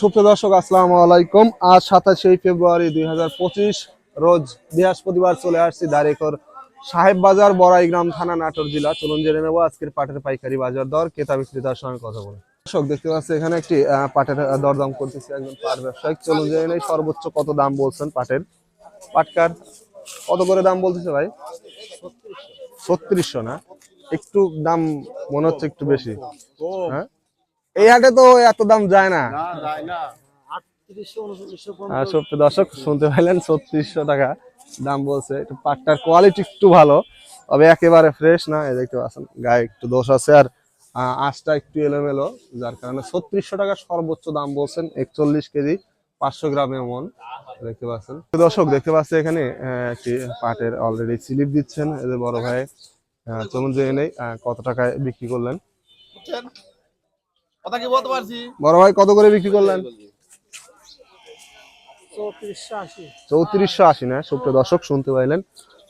সুপ্রিয় দর্শক আসসালামু আলাইকুম। আজ সাতাশে ফেব্রুয়ারি দুই হাজার পঁচিশ রোজ বৃহস্পতিবার চলে আসছি দাঁড়িকর সাহেব বাজার বড়াইগ্রাম থানা নাটোর জেলা। চলুন জেনে নেব আজকের পাটের পাইকারি বাজার দর ক্রেতা বিক্রেতার সঙ্গে কথা বলে দর্শক দেখতে পাচ্ছি এখানে একটি পাটের দরদাম করতেছে একজন পাট ব্যবসায়ী। চলুন জেনে নেই সর্বোচ্চ কত দাম বলছেন পাটের। পাটকার কত করে দাম বলতেছে ভাই? ছত্রিশশো না? একটু দাম মনে হচ্ছে একটু বেশি। হ্যাঁ? এই হাটে তো এত দাম যায় না। সত্যি দর্শক শুনতে পাইলেন ছত্রিশশো টাকা দাম বলছে। একটু পাটটার কোয়ালিটি একটু ভালো তবে একেবারে ফ্রেশ না এই দেখতে পাচ্ছেন গায়ে একটু দোষ আছে। আর আঁশটা একটু এলোমেলো যার কারণে ছত্রিশশো টাকা সর্বোচ্চ দাম বলছেন একচল্লিশ কেজি পাঁচশো গ্রামের মন দেখতে পাচ্ছেন। দর্শক দেখতে পাচ্ছি এখানে একটি পাটের অলরেডি স্লিপ দিচ্ছেন এদের বড় ভাই চলুন জেনে নেই আহ, কত টাকায় বিক্রি করলেন? কথা কি বলতে পারছি? বড় ভাই কত করে বিক্রি করলেন? চৌত্রিশশো আশি। না? সুপ্রিয় দর্শক শুনতে পাইলেন।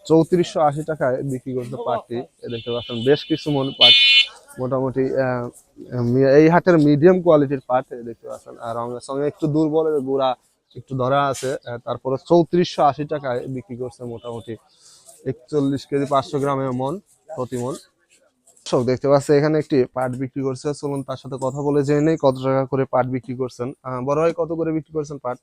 চৌত্রিশশো আশি টাকায় বিক্রি পাটটি। এ দেখতে পাচ্ছেন বেশ কিছু মন পাট মোটামুটি আহ, এই হাটের মিডিয়াম কোয়ালিটির পাট দেখতে পাচ্ছেন। আর রঙের সঙ্গে একটু দুর্বল গুড়া একটু ধরা আছে তারপরে চৌত্রিশশো আশি টাকায় বিক্রি করছে মোটামুটি একচল্লিশ কেজি পাঁচশো গ্রামের মন প্রতি মন। দর্শক দেখতে পাচ্ছি এখানে একটি পাট বিক্রি করছে। চলুন তার সাথে কথা বলে জেনে নেই কত টাকা করে পাট বিক্রি করছেন। বড় ভাই কত করে বিক্রি করছেন পাট?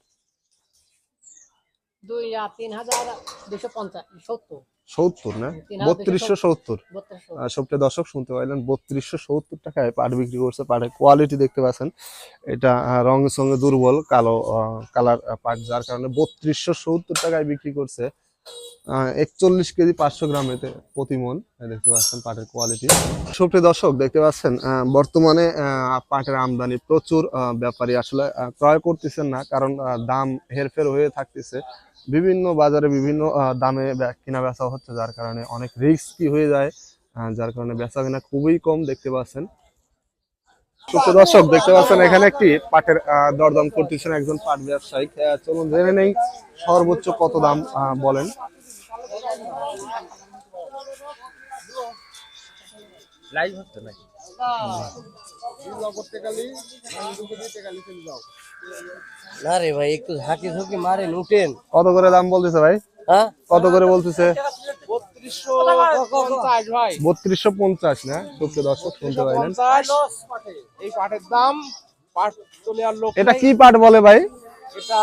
সত্তর। না? বত্রিশশো সত্তর। সবটা দর্শক শুনতে পাইলেন বত্রিশশো সত্তর টাকায় পাট বিক্রি করছে। পাটের কোয়ালিটি দেখতে পাচ্ছেন এটা আহ, রঙের সঙ্গে দুর্বল কালো কালার পাট যার কারণে বত্রিশশো সত্তর টাকায় বিক্রি করছে। একচল্লিশ কেজি পাঁচশো গ্রামেতে প্রতি মন দেখতে পাচ্ছেন পাটের কোয়ালিটি সুপ্রিয় দর্শক, দেখতে পাচ্ছেন বর্তমানে পাটের আমদানি প্রচুর ব্যাপারী আসলে ক্রয় করতেছেন না, কারণ দাম হেরফের হয়ে থাকতেছে। বিভিন্ন বাজারে বিভিন্ন দামে কেনা বেচা হচ্ছে, যার কারণে অনেক রিস্কি হয়ে যায় যার কারণে বেচা কেনা খুবই কম দেখতে পাচ্ছেন। সুপ্রিয় দর্শক দেখতে পাচ্ছেন এখানে একটি পাটের দরদাম করতেছেন একজন পাট ব্যবসায়িক আহ, চলুন জেনে নেই সর্বোচ্চ কত দাম বলেন। লাইভ হচ্ছে নাকি? না রে ভাই একটু ঝাঁকি ঝুঁকি মারেন উঠেন। কত করে দাম বলতেছে ভাই? হ্যাঁ? কত করে বলতেছে? বত্রিশশো পঞ্চাশ না? দর্শক শুনতে পাইলেন। এই পাটের দাম পাট চলে আর লোক এটা কি পাট বলে ভাই? এটা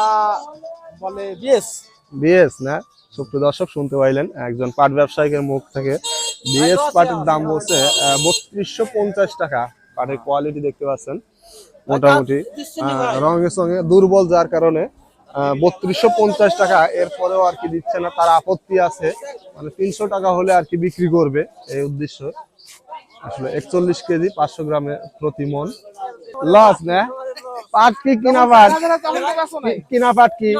বলে বিএস। বিএস না? সুপ্রিয় দর্শক শুনতে পাইলেন। একজন পাট ব্যবসায়িকের মুখ থেকে বিএস পাটের দাম বলছে বত্রিশশো পঞ্চাশ টাকা। পাটের কোয়ালিটি দেখতে পাচ্ছেন মোটামুটি। আহ, রঙের সঙ্গে দুর্বল যার কারণে বত্রিশশো পঞ্চাশ টাকা। এরপরেও আর কি দিচ্ছে না, তার আপত্তি আছে। মানে তিনশো টাকা হলে আর কি বিক্রি করবে এই উদ্দেশ্য। আসলে একচল্লিশ কেজি, পাঁচশো গ্রামে প্রতি মন। লস না? পাট কি কিনা পাট? কিনা পাট কি?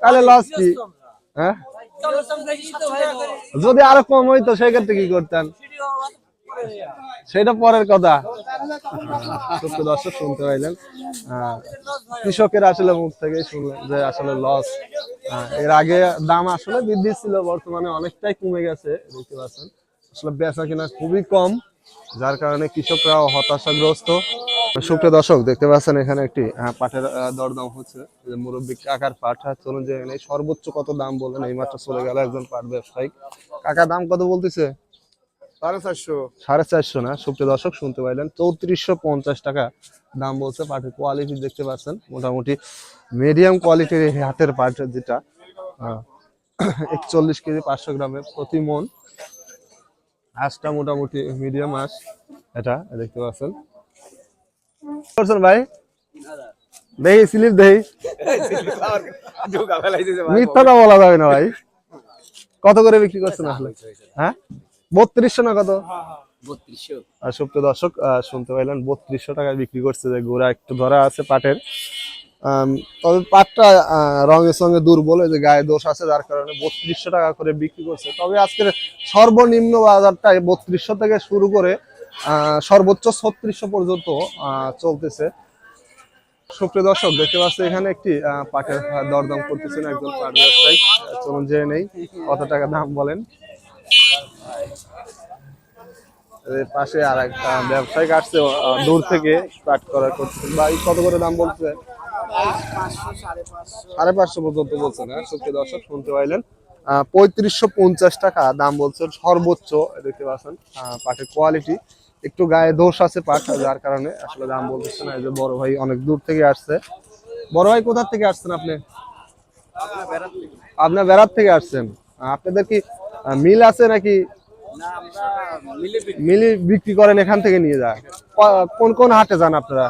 তাহলে লস কি? হ্যাঁ? যদি আরও কম হইতো, সেক্ষেত্রে কি করতেন? সেটা পরের কথা। সত্য দর্শক, শুনতে পাইলেন কৃষকের আসলে মুখ থেকে শুনলেন যে আসলে লস এর আগে দাম আসলে বৃদ্ধি ছিল, বর্তমানে অনেকটাই কমে গেছে, দেখতে পাচ্ছেন। আসলে বেচা কিনা খুবই কম, যার কারণে কৃষকরাও হতাশাগ্রস্ত। সুপ্রিয় দর্শক, দেখতে পাচ্ছেন এখানে একটি পাঠের দরদাম হচ্ছে। যে মুরব্বী কাকার পাট আর চলুন যে সর্বোচ্চ কত দাম বলেন এই মাত্র চলে গেল একজন পাট ব্যবসায়িক কাকা, দাম কত বলতেছে? সাড়ে চারশো। সাড়ে চারশো না সুপ্রিয় দর্শক শুনতে পাইলেন। চৌত্রিশশো পঞ্চাশ টাকা দাম বলছে পাটের কোয়ালিটি দেখতে পাচ্ছেন মোটামুটি মিডিয়াম কোয়ালিটির হাতের পাট যেটা একচল্লিশ কেজি পাঁচশো গ্রামের প্রতি মন। হাঁসটা মোটামুটি মিডিয়াম হাঁস এটা দেখতে পাচ্ছেন। করছেন ভাই? দেখি স্লিপ দেখি মিথ্যাটা বলা যাবে না ভাই। কত করে বিক্রি করছেন আসলে? হ্যাঁ? বত্রিশশো না কত? বত্রিশশো। আর সুপ্রিয় দর্শক আহ, শুনতে পাইলেন বত্রিশশো টাকায় বিক্রি করছে যে গোড়া একটু ধরা আছে পাটের। তবে পাটটা আহ, রঙের সঙ্গে দুর্বল যে গায়ে দোষ আছে যার কারণে বত্রিশশো টাকা করে বিক্রি করছে। তবে আজকের সর্বনিম্ন বাজারটাই বত্রিশশো থেকে শুরু করে আহ, সর্বোচ্চ ছত্রিশশো পর্যন্ত আহ, চলতেছে। সুপ্রিয় দর্শক দেখতে পাচ্ছি এখানে একটি আহ, পাটের দরদাম করতেছেন একজন পাট ব্যবসায়ী। চলুন জেনে নেই কত টাকা দাম বলেন এর পাশে আর একটা ব্যবসায়িক আসছে দূর থেকে কাট করা করছে। ভাই কত করে দাম বলছে? সাড়ে পাঁচশো পর্যন্ত বলছেন হ্যাঁ সুপ্রিয় দর্শক শুনতে পাইলেন। পঁয়ত্রিশশো পঞ্চাশ টাকা দাম বলছেন সর্বোচ্চ দেখতে পাচ্ছেন পাটের কোয়ালিটি একটু গায়ে দোষ আছে পাট যার কারণে আসলে দাম বলতেছে না এই যে বড় ভাই অনেক দূর থেকে আসছে। বড় ভাই কোথা থেকে আসছেন আপনি? আপনার বেড়ার থেকে। আসছেন। আপনাদের কি মিল আছে নাকি মিলি বিক্রি করেন এখান থেকে নিয়ে যায় কোন কোন হাটে যান আপনারা?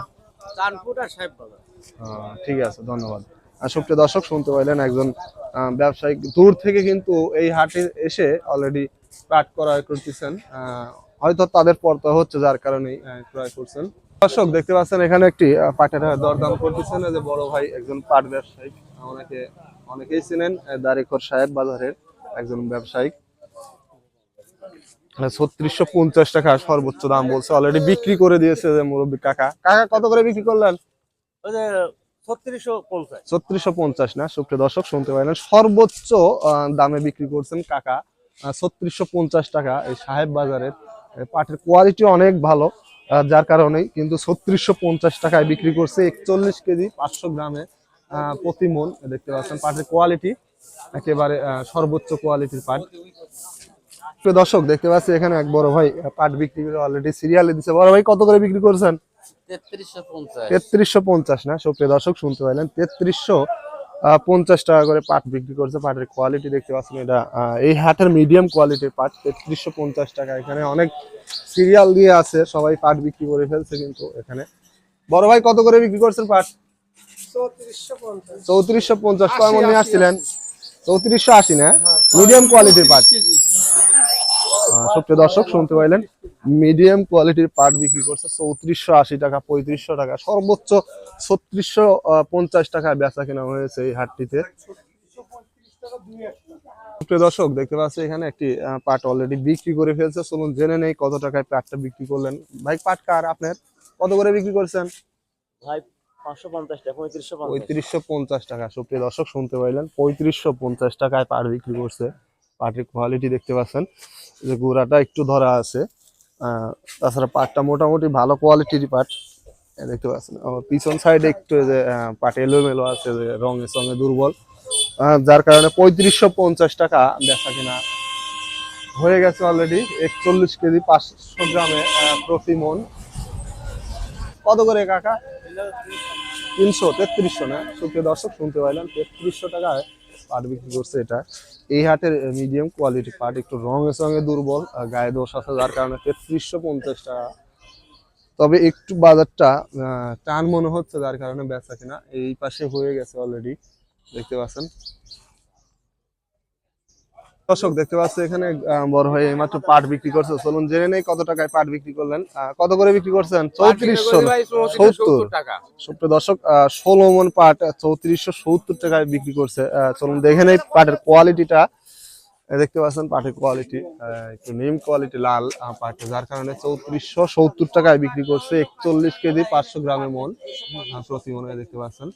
ঠিক আছে ধন্যবাদ। সুপ্রিয় দর্শক শুনতে পাইলেন একজন ব্যবসায়িক দূর থেকে কিন্তু এই হাটে এসে অলরেডি পাট ক্রয় করতেছেন হয়তো তাদের পর্তা হচ্ছে যার কারণেই আহ, ক্রয় করছেন। দর্শক দেখতে পাচ্ছেন এখানে একটি পাটের দরদাম করতেছেন। যে বড় ভাই একজন পাট ব্যবসায়িক অনেকে অনেকেই চিনেন আহ, দারিখর সাহেব বাজারের একজন ব্যবসায়িক ছত্রিশশো পঞ্চাশ টাকা সর্বোচ্চ দাম বলছে। অলরেডি বিক্রি করে দিয়েছে যে মুরব্বী কাকা। কাকা কত করে বিক্রি করলেন? ছত্রিশশো পঞ্চাশ। না? সুপ্রিয় দর্শক শুনতে পাইলেন। সর্বোচ্চ দামে বিক্রি করছেন কাকা। ছত্রিশশো পঞ্চাশ টাকা। এই সাহেব বাজারের পাটের কোয়ালিটি অনেক ভালো যার কারণেই কিন্তু ছত্রিশশো পঞ্চাশ টাকায় বিক্রি করছে একচল্লিশ কেজি পাঁচশো গ্রামে প্রতি মন। দেখতে পাচ্ছেন পাটের কোয়ালিটি একেবারে সর্বোচ্চ কোয়ালিটির পাট। প্রিয় দর্শক দেখতে পাচ্ছি এখানে এক বড় ভাই পাট বিক্রি করে অলরেডি সিরিয়ালে দিচ্ছে বড় ভাই কত করে বিক্রি করছেন? তেত্রিশশো পঞ্চাশ। না? সুপ্রিয় দর্শক শুনতে পাইলেন তেত্রিশশো পঞ্চাশ টাকা করে পাট বিক্রি করছে। পাটের কোয়ালিটি দেখতে পাচ্ছেন এটা এই হাটের মিডিয়াম কোয়ালিটির পাট তেত্রিশশো পঞ্চাশ টাকা। এখানে অনেক সিরিয়াল দিয়ে আছে সবাই পাট বিক্রি করে ফেলছে কিন্তু এখানে। বড় ভাই কত করে বিক্রি করছেন পাট? চৌত্রিশশো পঞ্চাশ। কয় মন আসছিলেন? চৌত্রিশশো আশি না? মিডিয়াম কোয়ালিটির পাট। সুপ্রিয় দর্শক শুনতে পাইলেন মিডিয়াম কোয়ালিটির পাট বিক্রি করছে চৌত্রিশশো আশি টাকা পঁয়ত্রিশশো টাকা সর্বোচ্চ ছত্রিশশো পঞ্চাশ টাকায় বেচা কেনা হয়েছে এই হাটটিতে। সুপ্রিয় দর্শক দেখতে পাচ্ছি এখানে একটি পাট অলরেডি বিক্রি করে ফেলছে। চলুন জেনে নেই কত টাকায় পাটটা বিক্রি করলেন। ভাই পাট কার আপনার? কত করে বিক্রি করছেন? ভাই পাঁচশো পঞ্চাশ টাকা পঁয়ত্রিশশো পঁয়ত্রিশশো পঞ্চাশ টাকা। সুপ্রিয় দর্শক শুনতে পাইলেন পঁয়ত্রিশশো পঞ্চাশ টাকায় পাট বিক্রি করছে। পাটের কোয়ালিটি দেখতে পাচ্ছেন। যে গুড়াটা একটু ধরা আছে। তাছাড়া পাটটা মোটামুটি ভালো কোয়ালিটির পাট। দেখতে পাচ্ছেন পিছন সাইডে একটু যে পাট এলোমেলো আছে, যে রঙে সঙ্গে দুর্বল। যার কারণে পঁয়ত্রিশশো পঞ্চাশ টাকা বেচা কিনা। হয়ে গেছে অলরেডি একচল্লিশ কেজি পাঁচশো গ্রামে প্রতি মন। কত করে কাকা? তিনশো, তেত্রিশশো না? সুপ্রিয় দর্শক, শুনতে পাইলাম তেত্রিশশো টাকায় পাট বিক্রি করছে এটা। এই হাটের মিডিয়াম কোয়ালিটি পাট একটু রঙের সঙ্গে দুর্বল গায়ে দোষ আছে যার কারণে তেত্রিশশো পঞ্চাশ টাকা। তবে একটু বাজারটা টান মনে হচ্ছে যার কারণে বেচা কিনা। এই পাশে হয়ে গেছে অলরেডি দেখতে পাচ্ছেন। দর্শক দেখতে পাচ্ছি এখানে বড় হয়ে মাত্র পাট বিক্রি করছে। চলুন জেনে নেই কত টাকায় পাট বিক্রি করলেন। কত করে বিক্রি করছেন? চৌত্রিশশো সত্তর। টাকা। সুপ্রিয় দর্শক ষোলো মন পাট চৌত্রিশশো সত্তর টাকায় বিক্রি করছে। চলুন দেখে নেই পাটের কোয়ালিটিটা দেখতে পাচ্ছেন পাটের কোয়ালিটি একটু নিম কোয়ালিটি লাল পাট। যার কারণে চৌত্রিশশো সত্তর টাকায় বিক্রি করছে। একচল্লিশ কেজি পাঁচশো গ্রামের মন প্রতি মনে দেখতে পাচ্ছেন।